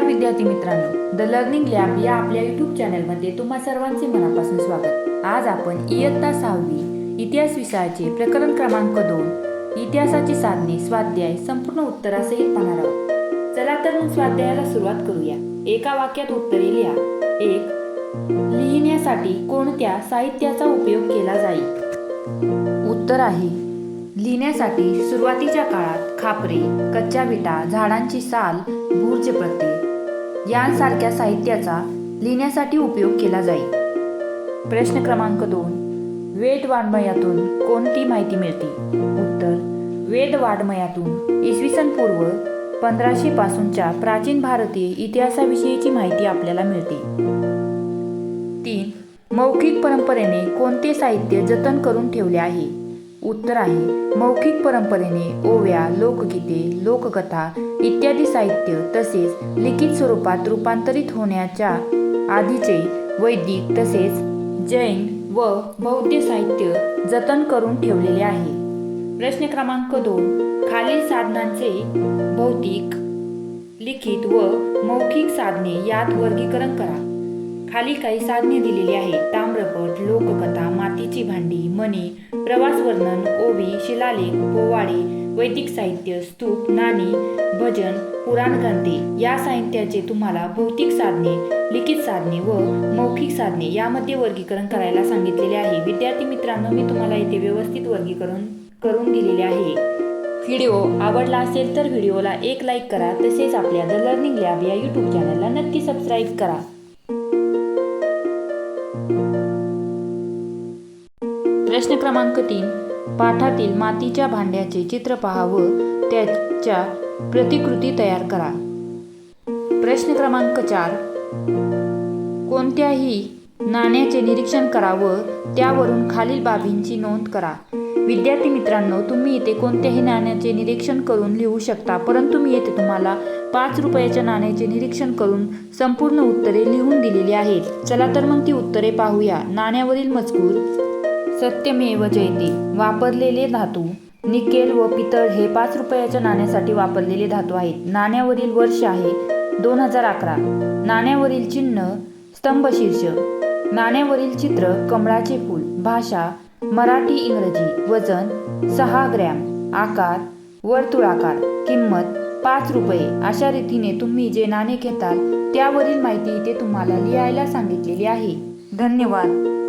नमस्कार विद्यार्थी मित्रांनो. द लर्निंग लॅब या आपल्या यूट्यूब चॅनलमध्ये तुम्हा सर्वांचे मनापासून स्वागत. आज आपण इयत्ता सहावी इतिहास विषयाचे प्रकरण क्रमांक दोन इतिहासाची साधने स्वाध्याय संपूर्ण उत्तरासहित पाहणार आहोत. चला तर मग स्वाध्यायाला सुरुवात करूया. एका वाक्यात उत्तरे लिहा. एक लिहिण्यासाठी कोणत्या साहित्याचा उपयोग केला जाईल? उत्तर आहे लिहिण्यासाठी सुरुवातीच्या काळात खापरे कच्च्या विटा झाडांची साल भूर्जप्रते यांसारख्या साहित्याचा लिहिण्यासाठी उपयोग केला जाईल प्रश्न क्रमांक दोन. वेद वाङ्मयातून कोणती माहिती मिळते? उत्तर वेद वाङ्मयातून इसवी सन पूर्व पंधराशे पासूनच्या प्राचीन भारतीय इतिहासाविषयीची माहिती आपल्याला मिळते. तीन. मौखिक परंपरेने कोणते साहित्य जतन करून ठेवले आहे? उत्तर आहे. मौखिक परंपरेने ओव्या लोकगीते लोककथा इत्यादी साहित्य तसेच लिखित स्वरूपात रूपांतरित होण्याच्या आधीचे वैदिक तसेच जैन व बौद्ध साहित्य जतन करून ठेवलेले आहे. प्रश्न क्रमांक दोन. खालील साधनांचे भौतिक लिखित व मौखिक साधने यात वर्गीकरण करा. खाली काही साधने दिलेली आहेत. ताम्रपट लोककथा मातीची भांडी मणी वर्णन ओवी शिलालेख पोवाडे वैदिक साहित्य स्तूप नाणी भजन पुराण ग्रंथे या साहित्याचे तुम्हाला भौतिक साधने लिखित साधने व मौखिक साधने यामध्ये वर्गीकरण करायला सांगितलेले आहे. विद्यार्थी मित्रांनो मी तुम्हाला इथे व्यवस्थित वर्गीकरण करून दिलेले आहे. व्हिडिओ आवडला असेल तर व्हिडिओला एक लाईक करा तसेच आपल्या द लर्निंग लॅब या यूट्यूब चॅनलला नक्की सबस्क्राईब करा. प्रश्न क्रमांक तीन. पाठातील मातीच्या भांड्याचे चित्र पहा व त्याच्या प्रतिकृती तयार करा. प्रश्न क्रमांक चार. कोणत्याही नाण्याचे निरीक्षण करा व त्यावरून खालील बाबींची नोंद करा. विद्यार्थी मित्रांनो तुम्ही इथे कोणत्याही नाण्याचे निरीक्षण करून लिहू शकता परंतु मी येथे तुम्हाला पाच रुपयाच्या नाण्याचे निरीक्षण करून संपूर्ण उत्तरे लिहून दिलेली आहेत. चला तर मग ती उत्तरे पाहूया. नाण्यावरील मजकूर सत्यमेव जयते. वापरलेले धातू. निकेल व पितळ हे पाच रुपयाच्या नाण्यासाठी वापरलेले धातू आहेत. नाण्यावरील वर्ष आहे दोन हजार अकरा. नाण्यावरील चिन्ह स्तंभशीर्ष नाण्यावरील चित्र कमळाचे फूल. भाषा मराठी इंग्रजी. वजन सहा ग्रॅम. आकार वर्तुळाकार. किंमत पाच रुपये. अशा रीतीने तुम्ही जे नाणे घेताल त्यावरील माहिती इथे तुम्हाला लिहायला सांगितलेली आहे. धन्यवाद.